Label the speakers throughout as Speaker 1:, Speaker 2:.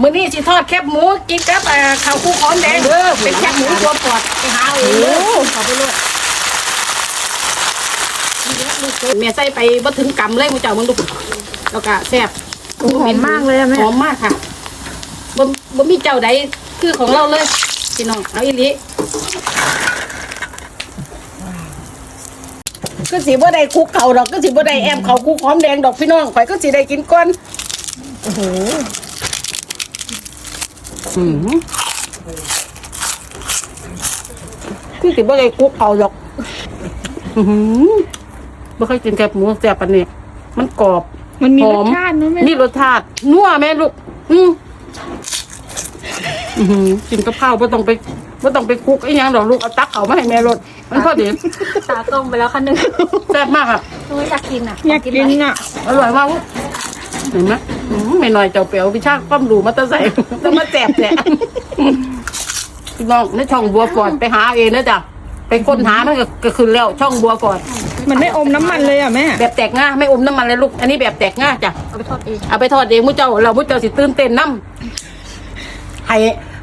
Speaker 1: มื้อนี้สิทอดแคบหมูกินกับเอ่อข้าวคลุกหอมแดงเด้อเป็นแคบหมูตัวปอดไปหาเอาเองเด้อขอไปเลยแม่ใส่ไปบ่ถึงกำเลยมูเจ้ามึงดูแล้วก็แซ่บ
Speaker 2: หอมมากเลยอะแม่
Speaker 1: หอมมากค่ะบ่บ่มีเจ้าใดคือของเราเลยพี่น้องเอาอีหลีก็สิบ่ได้คลุกเขาดอกก็สิบ่ได้แอมเขาคุกหอมแดงดอกพี่น้องข่อยก็สิได้กินก่อน
Speaker 2: โอ้โห
Speaker 1: อืมคือสิบ่ได้คลุกเขาดอก อือหือบ่เคยกินแกบหมูแซ่บปานนี้มันกรอบ
Speaker 2: มันมี
Speaker 1: ห
Speaker 2: ร
Speaker 1: อ
Speaker 2: ส
Speaker 1: ม
Speaker 2: ชาตินะแม่
Speaker 1: นี่รสชาตินัวแม่ลูกอืมอื้อหือกินกับข้าวไม่ต้องไปไม่ต้องไปคลุกไอ้หยังดอกลูกเอาตักเขามาให้แม่รสมันพอดี
Speaker 3: ตาต้มไปแล้วคันหนึ่ง
Speaker 1: แซ่บมากอะ
Speaker 3: ไม่อยากกินอะ
Speaker 2: อยากกินอะ
Speaker 1: อร่อยมากลูก เห็นไหมอื้อหือไม่น้อยเจ้าเปียวพิชาความรู้มาแตะใส่ต้องมาแสบแหละพี่น้องในช่องบัวฟอดไปหาเองนะจ๊ะไปค้นหามันก็ก็คือแล้วช่องบัวฟอด
Speaker 2: มันไม่อมน้ำมันเลยอะแม่
Speaker 1: แบบแตกง่าไม่อมน้ำมันเลยลูกอันนี้แบบแตกง่าจ้ะ
Speaker 3: เอาไปทอดเอง
Speaker 1: เอาไปทอดเองมุ้เจ้า เรามุ้เจ้าสิตื่นเต้นน้ำให้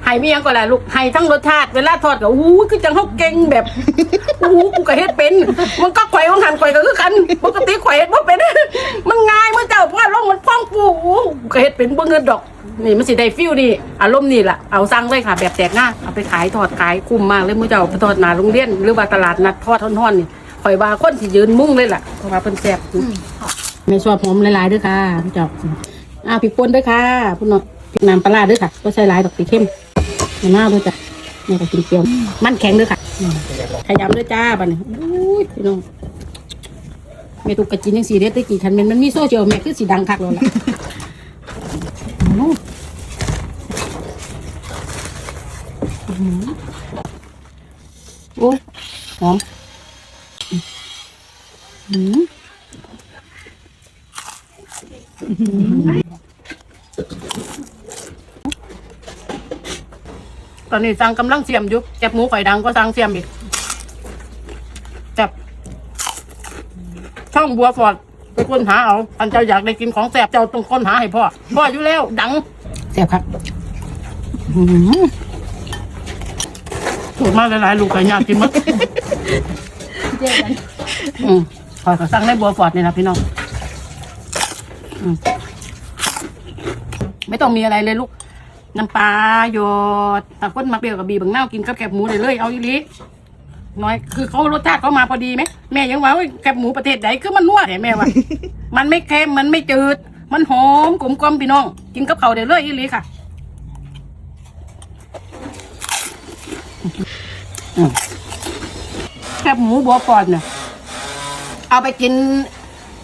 Speaker 1: ให้มีหยังก็แหละลูกให้ทั้งรสชาติเวลาทอดก็อู้คือจังเขาเก่งแบบอู้กูก็เฮ็ดเป็น มันก็ไขว่ของหันไขว่ก็คือกันปกติไขว่เฮ็ดบ่เป็น มันง่ายมุ้เจ้าเพราะว่าลงมันฟ้องปูอู้กูก็เฮ็ดเป็นบ่เงินดอก นี่มันสิได้ฟิลนี่อารมณ์นี่ล่ะเอาสั่งเลยค่ะ แบบแตกง่าเอาไปขายทอดขายคุ้มมากเลยมุ้เจ้าไปทอดหน้าโรงเรียนหรือว่าตลาดนัดทอดท่อนๆนี่ข่อยว่าคนที่ยืนมุ่งเลยล่ะเพราะว่าเพิ่นแซ่บไม่ชอบหอมหลายๆด้วยค่ะพี่จอกอ่าพริกป่นด้วยค่ะพุ่นเนาะพริกน้ำปลาร้าด้วยค่ะก็ใส่หลายดอกสีเข้ม มะนาวด้วยจ้ะนี่ก็กินเปรี้ยวมันแข็งด้วยค่ะขยำด้วยจ้าบัดนี้อุ้ยพี่น้องแม่ตุกกะจินยังสีเด็ดได้กี่คันมันมันมีโซเชียลแม่คือสีดังคักเลยล่ะโอ้หอมอืม ตอนนี้สั่งกำลังเสียมอยู่แกบหมูไข่ดังก็สั่งเสียมอีกแต่บช่องบัวฟอดไปค้นหาเอาอันเจ้าอยากได้กินของแสบเจ้าต้องค้นหาให้พ่อพ่ออยู่แล้วดังแสบครับถูกมากหลายๆลูกไก่ยากกินหมั้ง
Speaker 3: เจ๊กัน
Speaker 1: อืมพอยก็สั่งในบัวฟอดนี่นะพี่น้องอืมไม่ต้องมีอะไรเลยลูก น้ำปลาหยดตะก้นมาเปรี้ยวกับบีบางเน่ากินกับแกบหมูเลยเลยเอาอีหลีน้อยคือเขารสชาติเขามาพอดีไหมแม่ยังว่าว่าแกบหมูประเทศไหนคือมันนัวแหแม่ว่ามันไม่เค็มมันไม่จืด มันหอมกลมกลอมพี่น้อง กินกับเขาวได้เลยอีหลีค่ะอืมแคบหมูบัวฟอนเนี่ยเอาไปกิน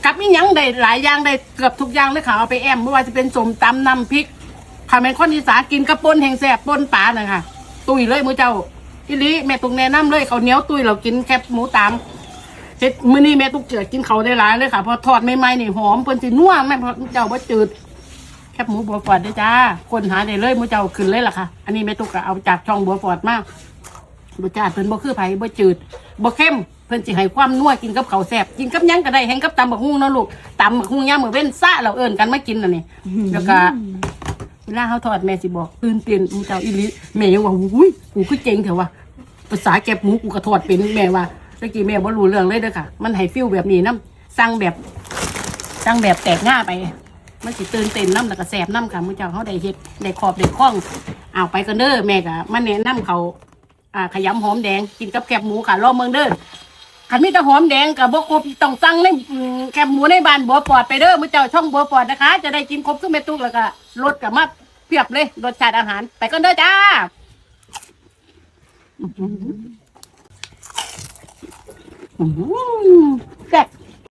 Speaker 1: กับนี่ยังได้หลายอย่างได้เกือบทุกอย่างเลยค่ะ เอาไปแอมไม่ว่าจะเป็นสมตำน้ำพริก ถ้าเป็นคนอีสานกินกระปนแห่งแสบปนปลาน่ะค่ะ ตุยเลยมือเจ้าอีหลีแม่ตุกแนะนำเลยเขาวเหนียวตุยเรากินแคบหมูตามเฮ็ดมื้อนี้แม่ตุกเจือกินเขาวได้หลายเลยค่ะพอทอดใหม่ๆนี่หอมเปิ้นสินัวแม่พอเจ้าบ่จืด แคบหมูบัวฟอดได้อจ้า คนหาได้เลยมือเจ้าขึ้นเลยล่ะค่ะ อันนี้แม่ตุกก็เอาจากช่องบัวฟอดมารสชาติเพิ่นบ่คือไผบ่จืดบ่เข้มเพิ่นสิให้ความนัวกินกับข้าวแซ่บกินกับหยังก็ได้แฮงกับตำบักหุ่งเนาะลูกตำบักหุ่งยามมื้อเว้นซะเราเอิ้นกันมากินน่ะนี่แล้วก็ เวลาเขาทอดแม่สิบอกตื่นเต้นมูเจ้าอีหลิแม่ยังว่าอุ้ยกูคือเจ๋งเถอะวะภาษาแก็บหมูกูก็ทอดเป็นแม่ว่าตะกี้แม่บ่รู้เรื่องเลยเด้อค่ะ มันให้ฟิลแบบนี้น้ำสั่งแบบสั่งแบบแตกง่าไป มันสิตื่นเต้นน้ำแล้วก็แสบน้ำค่ะมูเจ้าเขาได้เฮ็ดได้ขอบได้คล้องเอาไปกันเด้อแม่ก็มันแนะนำเขาอ่าขยำหอมแดงกินกับแคบหมูค่ะรอเมืองเด้อ ขันมีแต่หอมแดงกับบกครบต้องสั่งในอืมแคบหมูในบ้านบัวปอดไปเด้อมือเจ้าช่องบัวปอดนะคะ จะได้กินครบทุกเมตุกแล้วก็รสกับมาเพียบเลยรสชาติอาหาร ไปกันเด้อจ้า อื้อหือแซ่บ